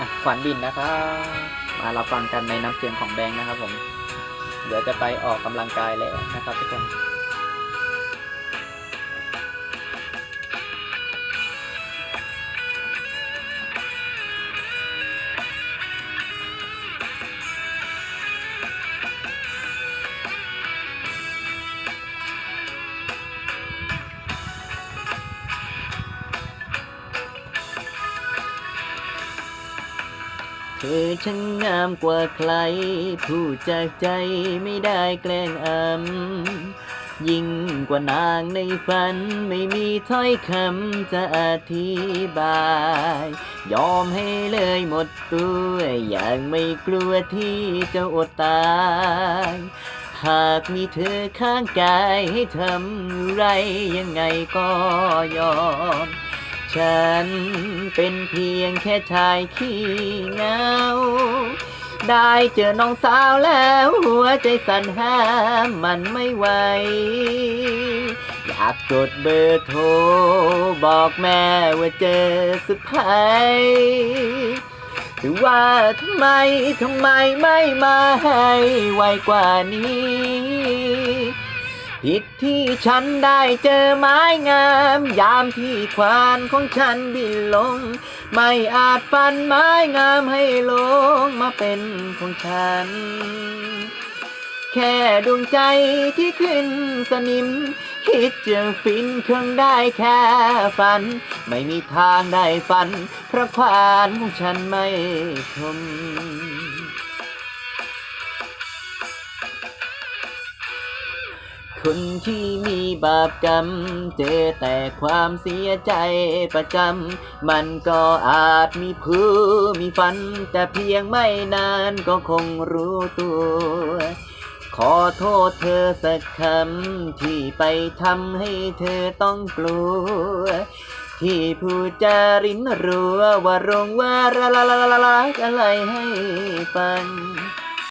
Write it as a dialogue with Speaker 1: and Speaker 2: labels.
Speaker 1: อะฝันดินนะครับ มารับฟังกันในน้ำเสียงของแบงค์นะครับผม เดี๋ยวจะไปออกกำลังกายแล้วนะครับทุกคน เธอช่างงามกว่าใครผู้จากใจไม่ได้แกล้งอำยิ่งกว่านางในฝันไม่มีถ้อยคำจะอธิบาย ยอมให้เลยหมดตัวอย่างไม่กลัวที่จะอดตาย หากมีเธอข้างกายให้ทำไรยังไงก็ยอม ฉันเป็นเพียงแค่ชายขี้เงา ได้เจอน้องสาวแล้วหัวใจสั่นห้ามมันไม่ไหว อยากกดเบอร์โทร บอกแม่ว่าเจอสุดท้ายหรือว่าทำไม ทำไมไม่มาให้ไวกว่านี้ ผิดที่ฉันได้เจอไม้งาม ยามที่ควานของฉันบินลง ไม่อาจฟันไม้งามให้ลงมาเป็นของฉัน แค่ดวงใจที่ขึ้นสนิม คิดจะฟินเครื่องได้แค่ฝัน ไม่มีทางได้ฝันเพราะควานของฉันไม่คม คนที่มีบาปกรรม เจอแต่ความเสียใจประจำ มันก็อาจมีผู้มีฝัน แต่เพียงไม่นานก็คงรู้ตัว ขอโทษเธอสักคำ ที่ไปทำให้เธอต้องกลัว ที่ผู้จารินรัวว่ารงว่าละละละละละอะไรให้ฟัง